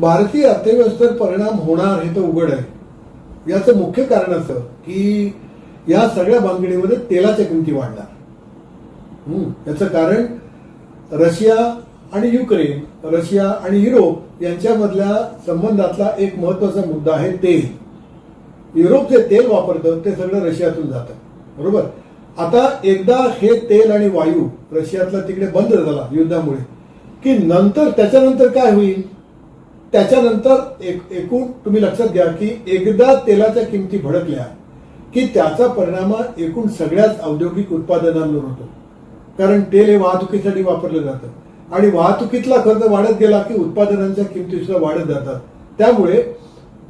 भारतीय अर्थव्यवस्थेवर परिणाम होणार हे तर उघड आहे. याचं मुख्य कारण असं की या सगळ्या भानगडीमध्ये तेलाच्या किमती वाढणार. याचं कारण रशिया आणि युक्रेन रशिया आणि युरोप यांच्यामधल्या संबंधातला एक महत्त्वाचा मुद्दा आहे तेल. युरोप जे तेल वापरतं ते सगळं रशियातून जातं. बरोबर? आता एकदा हे तेल आणि वायू रशियातला तिकडे बंद झाला युद्धामुळे की नंतर त्याच्यानंतर काय होईल? त्याच्यानंतर एक एकूण तुम्ही लक्षात घ्या की एकदा तेलाच्या किमती भडकल्या की त्याचा परिणाम एकूण सगळ्याच औद्योगिक उत्पादनांवर होतो. कारण तेल हे वाहतुकीसाठी वापरलं जातं. आणि वाहतुकीतला खर्च वाढत गेला की उत्पादनांच्या किमती सुद्धा वाढत जातात. त्यामुळे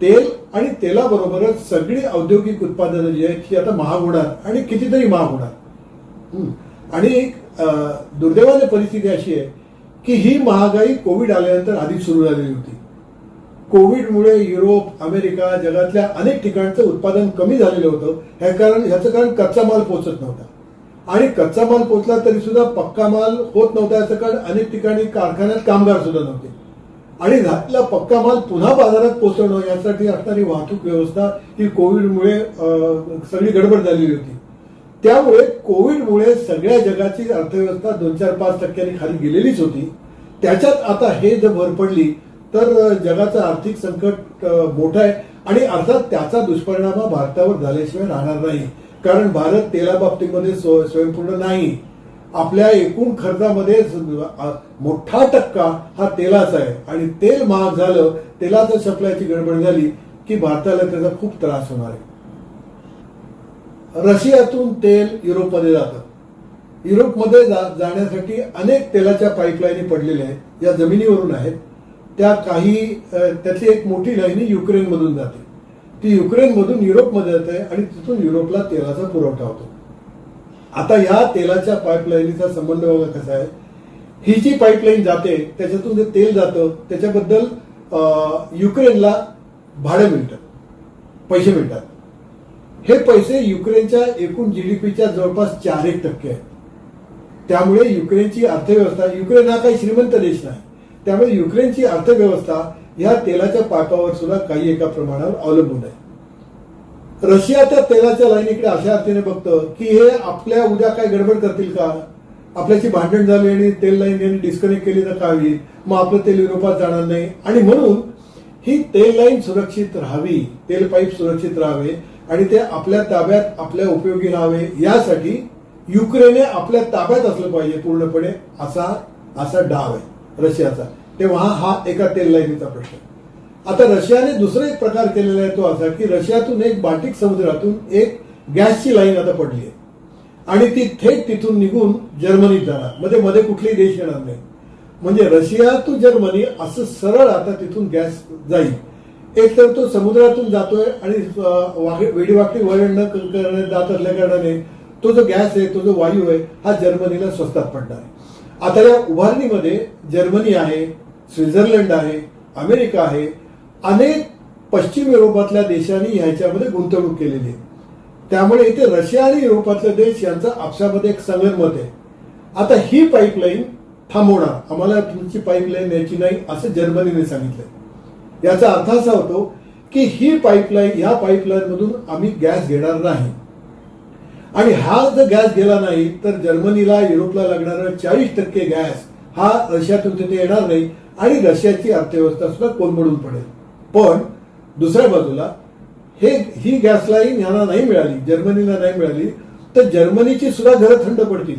तेल आणि तेलाबरोबरच सगळी औद्योगिक उत्पादनं जी आहेत ही आता महाग होणार आणि कितीतरी महाग होणार. आणि दुर्दैवाने परिस्थिती अशी आहे की ही महागाई कोविड आल्यानंतर आधी सुरू झालेली होती. कोविडमुळे युरोप अमेरिका जगातल्या अनेक ठिकाणचं उत्पादन कमी झालेलं होतं. ह्या कारण ह्याचं कारण कच्चा माल पोहोचत नव्हता. आणि कच्चा माल पोहोचला तरी सुद्धा पक्का माल होत नव्हता याचं कारण अनेक ठिकाणी कारखान्यात कामगार सुद्धा नव्हते. आणि घातला पक्का माल पुन्हा बाजारात पोहोचवणं यासाठी असणारी वाहतूक व्यवस्था ही कोविडमुळे सगळी गडबड झालेली होती. त्यामुळे कोविडमुळे सगळ्या जगाची अर्थव्यवस्था दोन चार पाच टक्क्यांनी खाली गेलेलीच होती. त्याच्यात आता हे जर भर पडली तर जगाचं आर्थिक संकट मोठं आहे. आणि अर्थात त्याचा दुष्परिणाम भारतावर झाल्याशिवाय राहणार नाही. कारण भारत तेलाबाबतीमध्ये बाबतीमध्ये स्वयंपूर्ण नाही. आपल्या एकूण खर्चामध्ये मोठा टक्का हा तेलाचा आहे. आणि तेल महाग झालं तेलाचं सप्लायची गडबड झाली की भारताला त्याचा खूप त्रास होणार आहे. रशियातून तेल युरोपमध्ये जातं. युरोपमध्ये जा- जाण्यासाठी अनेक तेलाच्या पाईपलाईनी पडलेल्या आहेत. या जमिनीवरून आहेत. त्या काही त्याची त्यातली एक मोठी लाईन ही युक्रेनमधून जाते. ती युक्रेनमधून युरोपमध्ये जाते आणि तिथून युरोपला तेलाचा पुरवठा होतो. आता ह्या तेलाच्या पाईपलाईनीचा संबंध बघा कसा आहे. ही जी पाईपलाईन जाते त्याच्यातून जे तेल जातं त्याच्याबद्दल युक्रेनला भाडं मिळतं. पैसे मिळतात. हे पैसे युक्रेनच्या एकूण जीडीपीच्या जवळपास चार एक टक्के आहेत. त्यामुळे युक्रेनची अर्थव्यवस्था युक्रेन हा काही श्रीमंत देश नाही. त्यामुळे युक्रेनची अर्थव्यवस्था ह्या तेलाच्या पाईपावर सुद्धा काही एका प्रमाणावर अवलंबून आहे. रशिया त्या तेलाच्या लाईनीकडे अशा अर्थाने बघतं की हे आपल्या उद्या काय गडबड करतील का? आपल्याची भांडण झाली आणि तेल लाईन यांनी डिस्कनेक्ट केली तर काय होईल? मग आपलं तेल युरोपात जाणार नाही. आणि म्हणून ही तेल लाईन सुरक्षित राहावी तेल पाईप सुरक्षित राहावे आणि ते आपल्या ताब्यात आपल्या उपयोगी राहावे यासाठी युक्रेनने आपल्या ताब्यात असलं पाहिजे पूर्णपणे असा असा डाव आहे. रशियाचा. तेव्हा हा एका तेल लाईनीचा प्रश्न. आता रशियाने दुसरा एक प्रकार केलेला आहे तो असा की रशियातून एक बाल्टिक समुद्रातून एक गॅसची लाईन आता पडली आहे. आणि ती थेट तिथून निघून जर्मनीत जाणार. म्हणजे मध्ये मध्ये कुठलाही देश येणार नाही. म्हणजे रशिया टू जर्मनी असं सरळ आता तिथून गॅस जाईल. एक तर तो समुद्रातून जातोय आणि वेडीवाकडी वळण न क- करण्यात जात असल्या कारणाने तो जो गॅस आहे तो जो वायू आहे हा जर्मनीला स्वस्तात पडणार आहे. आता या उभारणीमध्ये जर्मनी आहे स्वित्झर्लंड आहे अमेरिका आहे अनेक पश्चिम युरोपातल्या देशांनी ह्याच्यामध्ये गुंतवणूक केलेली आहे. त्यामुळे इथे रशिया आणि युरोपातले देश यांचा आपसामध्ये एक संगनमत आहे. आता ही पाईपलाईन थांबवणार. आम्हाला तुमची पाईपलाईन न्यायची नाही असं जर्मनीने सांगितलंय. याचा अर्थ असा होतो की ही पाईपलाईन ह्या पाईपलाईन मधून आम्ही गॅस घेणार नाही. आणि हा जर गॅस गेला नाही तर जर्मनीला युरोपला लागणारा चाळीस टक्के गॅस हा रशियातून तिथे येणार नाही आणि रशियाची अर्थव्यवस्था सुद्धा कोलमडून पडेल. पण दुसऱ्या बाजूला हे ही गॅसलाही ज्ञाना नाही मिळाली जर्मनीला नाही मिळाली तर जर्मनीची सुद्धा घरं थंड पडतील.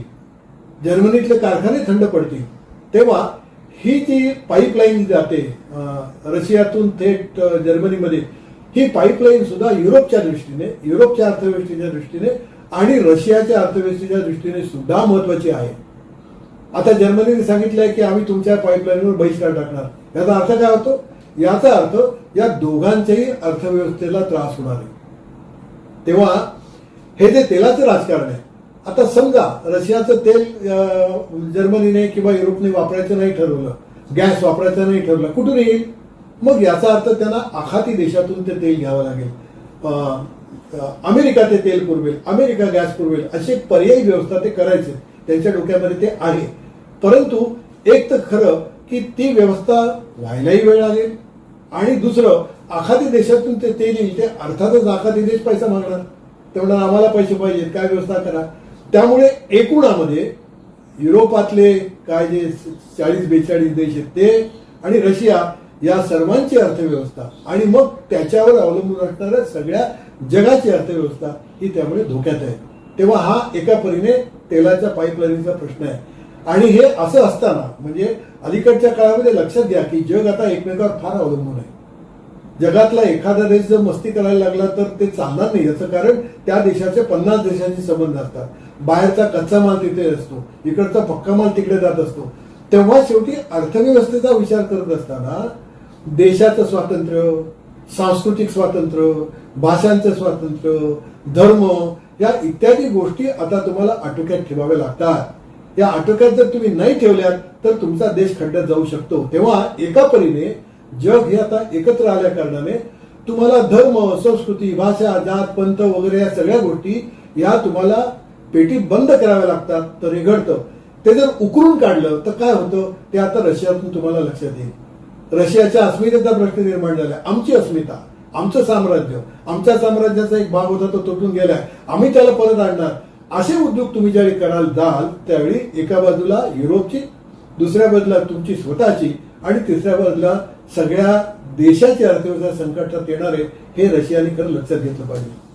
जर्मनीतले कारखाने थंड पडतील. तेव्हा ही जी पाईपलाईन जाते रशियातून थेट जर्मनीमध्ये ही पाईपलाईन सुद्धा युरोपच्या दृष्टीने युरोपच्या अर्थव्यवस्थेच्या दृष्टीने आणि रशियाच्या अर्थव्यवस्थेच्या दृष्टीने सुद्धा महत्वाची आहे. आता जर्मनीने सांगितलंय की आम्ही तुमच्या पाईपलाईनवर बहिष्कार टाकणार. याचा अर्थ काय होतो? याचा अर्थ या दोघांच्याही अर्थव्यवस्थेला त्रास होणार आहे. तेव्हा हे जे तेलाचं राजकारण आहे आता समजा रशियाचं तेल जर्मनीने किंवा युरोपने वापरायचं नाही ठरवलं गॅस वापरायचं नाही ठरवलं कुठून येईल? मग याचा अर्थ त्यांना आखाती देशातून ते तेल घ्यावं लागेल. अं, अमेरिका ते तेल पुरवेल अमेरिका गॅस पुरवेल अशी पर्यायी व्यवस्था ते करायचे. त्यांच्या डोक्यामध्ये ते आहे. परंतु एक तर खरं की ती व्यवस्था व्हायलाही वेळ लागेल आणि दुसरं आखाती देशातून ते तेल येईल ते अर्थातच आखाती देश पैसा मागणार. तेवढा आम्हाला पैसे पाहिजेत काय व्यवस्था करा. त्यामुळे एकूणामध्ये युरोपातले काय जे चाळीस बेचाळीस देश आहेत ते आणि रशिया या सर्वांची अर्थव्यवस्था आणि मग त्याच्यावर अवलंबून असणाऱ्या सगळ्या जगाची अर्थव्यवस्था ही त्यामुळे धोक्यात आहे. तेव्हा हा एका परीने तेलाच्या पाईपलाईनचा प्रश्न आहे. आणि हे असं असताना म्हणजे अलीकडच्या काळामध्ये लक्षात घ्या की जग आता एकमेकावर फार अवलंबून आहे. जगातला एखादा देश जर मस्ती करायला लागला तर ते चालणार नाही. याचं कारण त्या देशाचे पन्नास देशांशी संबंध असतात. बाहेरचा कच्चा माल तिथे असतो. इकडचा पक्का माल तिकडे जात असतो. तेव्हा शेवटी अर्थव्यवस्थेचा विचार करत असताना देशाचं स्वातंत्र्य सांस्कृतिक स्वातंत्र्य भाषांचं स्वातंत्र्य धर्म या इत्यादी गोष्टी आता तुम्हाला आटोक्यात ठेवाव्या लागतात. या आटोक्यात जर तुम्ही नाही ठेवल्यात तर तुमचा देश खड्ड्यात जाऊ शकतो. तेव्हा एका परीने जग हे आता एकत्र आल्या कारणाने तुम्हाला धर्म संस्कृती भाषा जात पंथ वगैरे या सगळ्या गोष्टी या तुम्हाला पेटी बंद कराव्या लागतात. तर हे घडतं. ते जर उकरून काढलं तर काय होतं? ते आता रशियातून तुम्हाला लक्षात येईल. रशियाच्या अस्मितेचा प्रश्न निर्माण झाला. आमची अस्मिता आमचं साम्राज्य आमच्या साम्राज्याचा एक भाग होता तो तुटून गेलाय. आम्ही त्याला परत आणणार. असे उद्योग तुम्ही ज्यावेळी कराल जाल त्यावेळी एका बाजूला युरोपची दुसऱ्या बाजूला तुमची स्वतःची आणि तिसऱ्या बाजूला सगळ्या देशाची अर्थव्यवस्था संकटात येणार आहे हे रशियाने खरं लक्षात घेतलं पाहिजे.